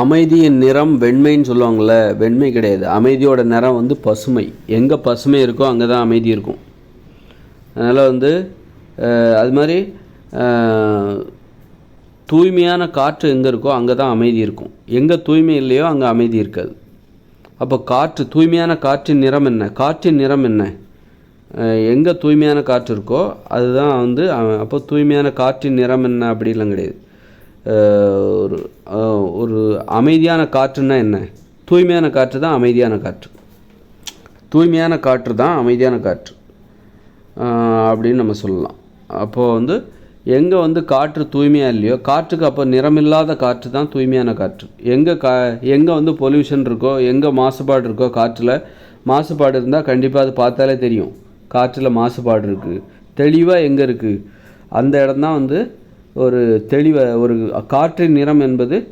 அமைதியின் நிறம் வெண்மைன்னு சொல்லுவாங்கள்ல வெண்மை கிடையாது. அமைதியோட நிறம் வந்து பசுமை. எங்கே பசுமை இருக்கோ அங்கே தான் அமைதி இருக்கும். அதனால் வந்து அது மாதிரி தூய்மையான காற்று எங்கே இருக்கோ அங்கே தான் அமைதி இருக்கும். எங்கே தூய்மை இல்லையோ அங்கே அமைதி இருக்காது. அப்போ காற்று தூய்மையான காற்றின் நிறம் என்ன? காற்றின் நிறம் என்ன? எங்கே தூய்மையான காற்று இருக்கோ அதுதான் வந்து அப்போ தூய்மையான காற்றின் நிறம் என்ன அப்படிலாம் கிடையாது. ஒரு ஒரு அமைதியான காற்றுன்னா என்ன? தூய்மையான காற்று தான் அமைதியான காற்று. தூய்மையான காற்று தான் அமைதியான காற்று. அப்படின்னு நம்ம சொல்லலாம். அப்போது வந்து எங்கே வந்து காற்று தூய்மையாக இல்லையோ காற்றுக்கு அப்போ நிறமில்லாத காற்று தான் தூய்மையான காற்று. எங்கே கா எங்கே வந்து பொல்யூஷன் இருக்கோ எங்கே மாசுபாடு இருக்கோ காற்றில் மாசுபாடு இருந்தால் கண்டிப்பாக அது பார்த்தாலே தெரியும். காற்றில் மாசுபாடு இருக்குது தெளிவாக எங்கே இருக்குது அந்த இடம் தான் வந்து ஒரு தெளிவை ஒரு காற்றின் நிறம் என்பது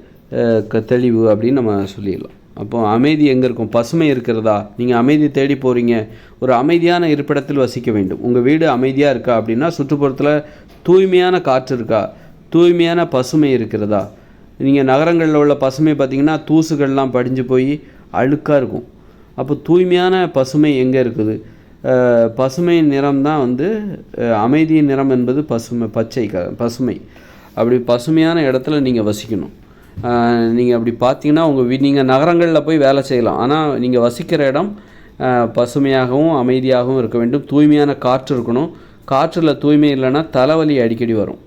க- தெளிவு அப்படின்னு நம்ம சொல்லிடலாம். அப்போ அமைதி எங்கே இருக்கும்? பசுமை இருக்கிறதா? நீங்கள் அமைதி தேடி போகிறீங்க ஒரு அமைதியான இருப்பிடத்தில் வசிக்க வேண்டும். உங்கள் வீடு அமைதியாக இருக்கா அப்படின்னா சுற்றுப்புறத்தில் தூய்மையான காற்று இருக்கா? தூய்மையான பசுமை இருக்கிறதா? நீங்கள் நகரங்களில் உள்ள பசுமை பார்த்திங்கன்னா தூசுகள்லாம் படிஞ்சு போய் அழுக்காக இருக்கும். அப்போ தூய்மையான பசுமை எங்கே இருக்குது? பசுமை நிறம் தான் வந்து அமைதியின் நிறம் என்பது பசுமை பச்சை க பசுமை. அப்படி பசுமையான இடத்துல நீங்கள் வசிக்கணும். நீங்கள் அப்படி பார்த்தீங்கன்னா உங்கள் வீ நீங்கள் நகரங்களில் போய் வேலை செய்யலாம். ஆனால் நீங்கள் வசிக்கிற இடம் பசுமையாகவும் அமைதியாகவும் இருக்க வேண்டும். தூய்மையான காற்று இருக்கணும். காற்றில் தூய்மை இல்லைன்னா தலைவலி அடிக்கடி வரும்.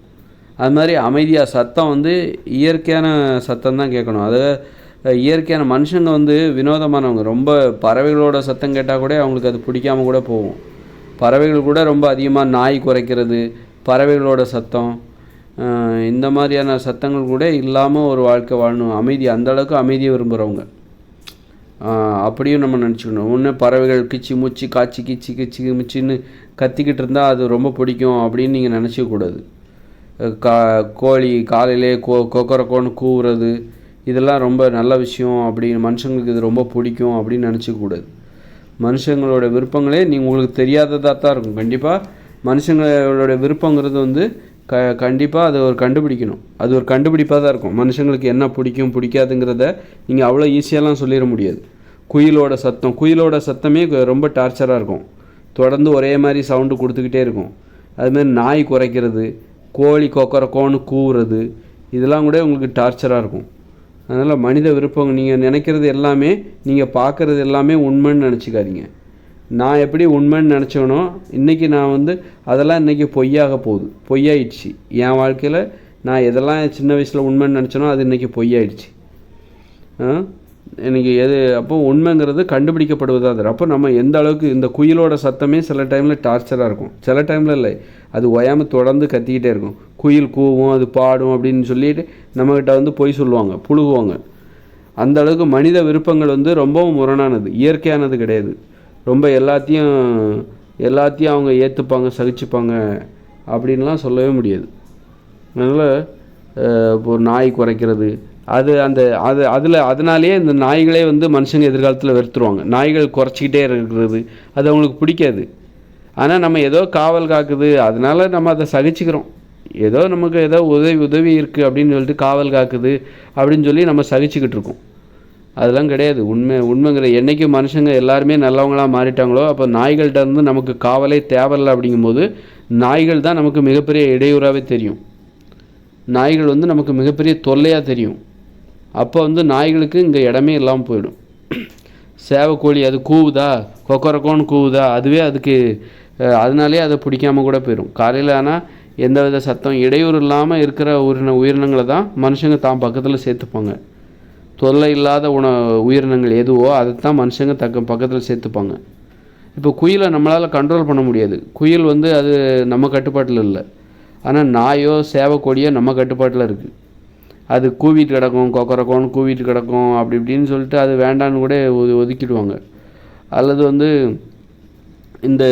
அது மாதிரி அமைதியாக சத்தம் வந்து இயற்கையான சத்தம் தான் கேட்கணும். அதை இயற்கையான மனுஷங்க வந்து வினோதமானவங்க. ரொம்ப பறவைகளோட சத்தம் கேட்டால் கூட அவங்களுக்கு அது பிடிக்காம கூட போகும். பறவைகள் கூட ரொம்ப அதிகமாக நாய் குறைக்கிறது பறவைகளோட சத்தம் இந்த மாதிரியான சத்தங்கள் கூட இல்லாமல் ஒரு வாழ்க்கை வாழணும். அமைதி அந்த அளவுக்கு அமைதியை விரும்புகிறவங்க அப்படியும் நம்ம நினச்சிக்கணும். ஒன்று பறவைகள் கிச்சி மூச்சு காய்ச்சி கிச்சி கிச்சி முச்சின்னு கத்திக்கிட்டு இருந்தால் அது ரொம்ப பிடிக்கும் அப்படின்னு நீங்கள் நினச்சிக்கக்கூடாது கா கோழி காலையிலே கோ கொக்கரக்கோன்னு கூவுறது இதெல்லாம் ரொம்ப நல்ல விஷயம் அப்படின்னு மனுஷங்களுக்கு இது ரொம்ப பிடிக்கும் அப்படின்னு நினச்சிக்கக்கூடாது மனுஷங்களோட விருப்பங்களே நீங்கள் உங்களுக்கு தெரியாததாக தான் இருக்கும். கண்டிப்பாக மனுஷங்களோட விருப்பங்கிறது வந்து க கண்டிப்பாக அதை ஒரு கண்டுபிடிக்கணும். அது ஒரு கண்டுபிடிப்பாக தான் இருக்கும். மனுஷங்களுக்கு என்ன பிடிக்கும் பிடிக்காதுங்கிறத நீங்கள் அவ்வளோ ஈஸியாலாம் சொல்லிட முடியாது. குயிலோட சத்தம் குயிலோட சத்தமே ரொம்ப டார்ச்சராக இருக்கும். தொடர்ந்து ஒரே மாதிரி சவுண்டு கொடுத்துக்கிட்டே இருக்கும். அதுமாரி நாய் குறைக்கிறது கோழி கொக்கரக்கோன்னு கூவுறது இதெல்லாம் கூட உங்களுக்கு டார்ச்சராக இருக்கும். அதனால் மனித விருப்பம் நீங்கள் நினைக்கிறது எல்லாமே நீங்கள் பார்க்குறது எல்லாமே உண்மைன்னு நினச்சிக்காதீங்க. நான் எப்படி உண்மைன்னு நினச்சேனோ இன்றைக்கி நான் வந்து அதெல்லாம் இன்றைக்கி பொய்யாக போகுது. பொய்யாயிடுச்சு. என் வாழ்க்கையில் நான் எதெல்லாம் சின்ன வயசில் உண்மைன்னு நினச்சேனோ அது இன்றைக்கி பொய்யாயிடுச்சு. எனக்கு எது அப்போ உண்மைங்கிறது கண்டுபிடிக்கப்படுவதாக அது அப்போ நம்ம எந்த அளவுக்கு இந்த குயிலோட சத்தமே சில டைமில் டார்ச்சராக இருக்கும். சில டைமில் இல்லை. அது ஓயாமல் தொடர்ந்து கத்திக்கிட்டே இருக்கும். குயில் கூவும் அது பாடும் அப்படின்னு சொல்லிட்டு நம்மக்கிட்ட வந்து பொய் சொல்லுவாங்க புழுகுவாங்க. அந்த அளவுக்கு மனித விருப்பங்கள் வந்து ரொம்பவும் முரணானது இயற்கையானது கிடையாது. ரொம்ப எல்லாத்தையும் எல்லாத்தையும் அவங்க ஏற்றுப்பாங்க சகிச்சுப்பாங்க அப்படின்லாம் சொல்லவே முடியாது. அதனால் இப்போ ஒரு நாய் குறைக்கிறது அது அந்த அது அதில் அதனாலேயே இந்த நாய்களே வந்து மனுஷங்க எதிர்காலத்தில் வெறுத்துருவாங்க. நாய்கள் குறைச்சிக்கிட்டே இருக்கிறது அது அவங்களுக்கு பிடிக்காது. ஆனால் நம்ம ஏதோ காவல் காக்குது அதனால நம்ம அதை சகிச்சுக்கிறோம். ஏதோ நமக்கு ஏதோ உதவி உதவி இருக்குது அப்படின்னு சொல்லிட்டு காவல் காக்குது அப்படின்னு சொல்லி நம்ம சகிச்சுக்கிட்டு இருக்கோம். அதெல்லாம் கிடையாது. உண்மை உண்மைங்கிற என்றைக்கும் மனுஷங்க எல்லாருமே நல்லவங்களாக மாறிட்டாங்களோ அப்போ நாய்கள்கிட்ட இருந்து நமக்கு காவலே தேவையில்லை அப்படிங்கும்போது நாய்கள் தான் நமக்கு மிகப்பெரிய இடையூறாகவே தெரியும். நாய்கள் வந்து நமக்கு மிகப்பெரிய தொல்லையாக தெரியும். அப்போ வந்து நாய்களுக்கு இங்கே இடமே இல்லாமல் போயிடும். சேவக்கோழி அது கூவுதா? கொக்கரக்கோன்னு கூவுதா? அதுவே அதுக்கு அதனாலே அதை பிடிக்காம கூட போயிடும் காலையில் ஆனால் எந்த வித சத்தம் இடையூறு இல்லாமல் இருக்கிற உயிரின உயிரினங்களை தான் மனுஷங்க தான் பக்கத்தில் சேர்த்துப்பாங்க. தொல்லை இல்லாத உண உயிரினங்கள் எதுவோ அதை தான் மனுஷங்க தக்க பக்கத்தில் சேர்த்துப்பாங்க. இப்போ குயிலை நம்மளால் கண்ட்ரோல் பண்ண முடியாது. குயில் வந்து அது நம்ம கட்டுப்பாட்டில் இல்லை. ஆனால் நாயோ சேவக்கொடியோ நம்ம கட்டுப்பாட்டில் இருக்குது அது கூவிட்டு கிடக்கும் கொக்கரக்கோன்னு கூவிட்டு கிடக்கும் அப்படி இப்படின்னு சொல்லிட்டு அது வேண்டான்னு கூட ஒதுக்கிடுவாங்க. அல்லது வந்து இந்த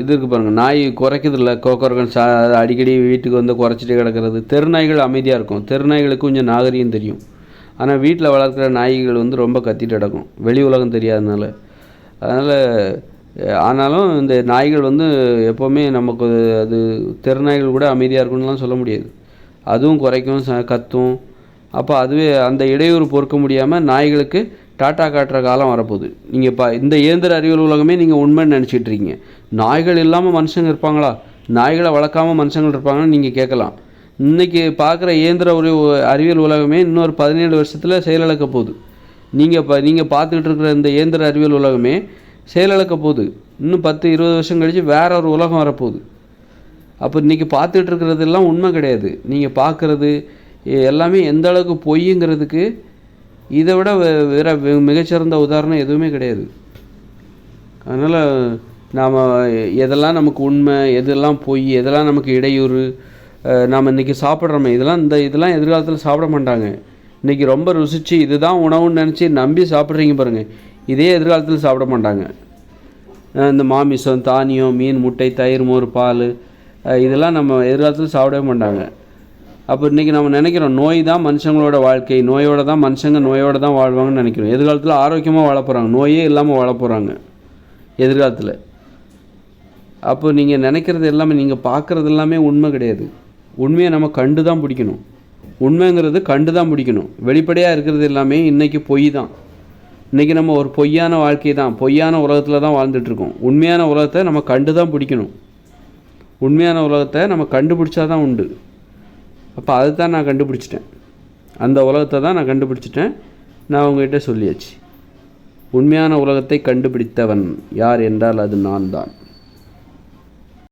இது இருக்குது பாருங்கள் நாய் குறைக்குதில்ல கோக்கரகன் சா அடிக்கடி வீட்டுக்கு வந்து குறைச்சிட்டே கிடக்கிறது. தெருநாய்கள் அமைதியாக இருக்கும். தெருநாய்களுக்கு கொஞ்சம் நாகரிகம் தெரியும். ஆனால் வீட்டில் வளர்க்குற நாய்கள் வந்து ரொம்ப கத்திட்டு கிடக்கும். வெளி உலகம் தெரியாதனால. அதனால் ஆனாலும் இந்த நாய்கள் வந்து எப்போவுமே நமக்கு அது தெருநாய்கள் கூட அமைதியாக இருக்கும்னுலாம் சொல்ல முடியாது. அதுவும் குறைக்கும் ச கத்தும். அப்போ அதுவே அந்த இடையூறு பொறுக்க முடியாமல் நாய்களுக்கு டாட்டா காட்டுற காலம் வரப்போகுது. நீங்கள் இப்போ இந்த இயந்திர அறிவியல் உலகமே நீங்கள் உண்மைன்னு நினச்சிட்டு இருக்கீங்க. நாய்கள் இல்லாமல் மனுஷங்க இருப்பாங்களா? நாய்களை வளர்க்காம மனுஷங்கள் இருப்பாங்கன்னு நீங்கள் கேட்கலாம். இன்றைக்கி பார்க்குற இயந்திர ஒரு அறிவியல் உலகமே இன்னொரு பதினேழு வருஷத்தில் செயலிழக்க போகுது. நீங்கள் இப்போ நீங்கள் பார்த்துக்கிட்டு இருக்கிற இந்த இயந்திர அறிவியல் உலகமே செயலிழக்க போகுது. இன்னும் பத்து இருபது வருஷம் கழித்து வேற ஒரு உலகம் வரப்போகுது. அப்போ இன்றைக்கி பார்த்துட்டு இருக்கிறதெல்லாம் உண்மை கிடையாது. நீங்கள் பார்க்குறது எல்லாமே எந்த அளவுக்கு பொய்யுங்கிறதுக்கு இதை விட வே- மிகச்சிறந்த உதாரணம் எதுவுமே கிடையாது. அதனால் நாம் எதெல்லாம் நமக்கு உண்மை எதெல்லாம் பொய் எதெல்லாம் நமக்கு இடையூறு நாம் இன்றைக்கி சாப்பிட்றோமே இதெல்லாம் இந்த இதெல்லாம் எதிர்காலத்தில் சாப்பிட மாட்டாங்க. இன்றைக்கி ரொம்ப ருசிச்சு இதுதான் உணவுன்னு நினச்சி நம்பி சாப்பிட்றீங்க பாருங்கள் இதே எதிர்காலத்தில் சாப்பிட மாட்டாங்க. இந்த மாமிசம் தானியம் மீன் முட்டை தயிர் மோர் பால் இதெல்லாம் நம்ம எதிர்காலத்தில் சாப்பிடவே மாட்டாங்க. அப்போ இன்றைக்கி நம்ம நினைக்கிறோம் நோய் தான் மனுஷங்களோட வாழ்க்கை நோயோட தான் மனுஷங்க நோயோட தான் வாழ்வாங்கன்னு நினைக்கிறோம். எதிர்காலத்தில் ஆரோக்கியமாக வாழ போகிறாங்க நோயே இல்லாமல் வாழ போகிறாங்க எதிர்காலத்தில். அப்போ நீங்கள் நினைக்கிறது எல்லாமே நீங்கள் பார்க்குறது எல்லாமே உண்மை கிடையாது. உண்மையை நம்ம கண்டு தான் பிடிக்கணும். உண்மைங்கிறது கண்டு தான் பிடிக்கணும். வெளிப்படையாக இருக்கிறது எல்லாமே இன்றைக்கி பொய் தான். இன்றைக்கி நம்ம ஒரு பொய்யான வாழ்க்கை தான் பொய்யான உலகத்தில் தான் வாழ்ந்துட்டுருக்கோம். உண்மையான உலகத்தை நம்ம கண்டு தான் பிடிக்கணும். உண்மையான உலகத்தை நம்ம கண்டுபிடிச்சா தான் உண்டு. அப்போ அதை தான் நான் கண்டுபிடிச்சிட்டேன். அந்த உலகத்தை தான் நான் கண்டுபிடிச்சிட்டேன். நான் உங்ககிட்ட சொல்லியாச்சு. உண்மையான உலகத்தை கண்டுபிடித்தவன் யார் என்றால் அது நான் தான்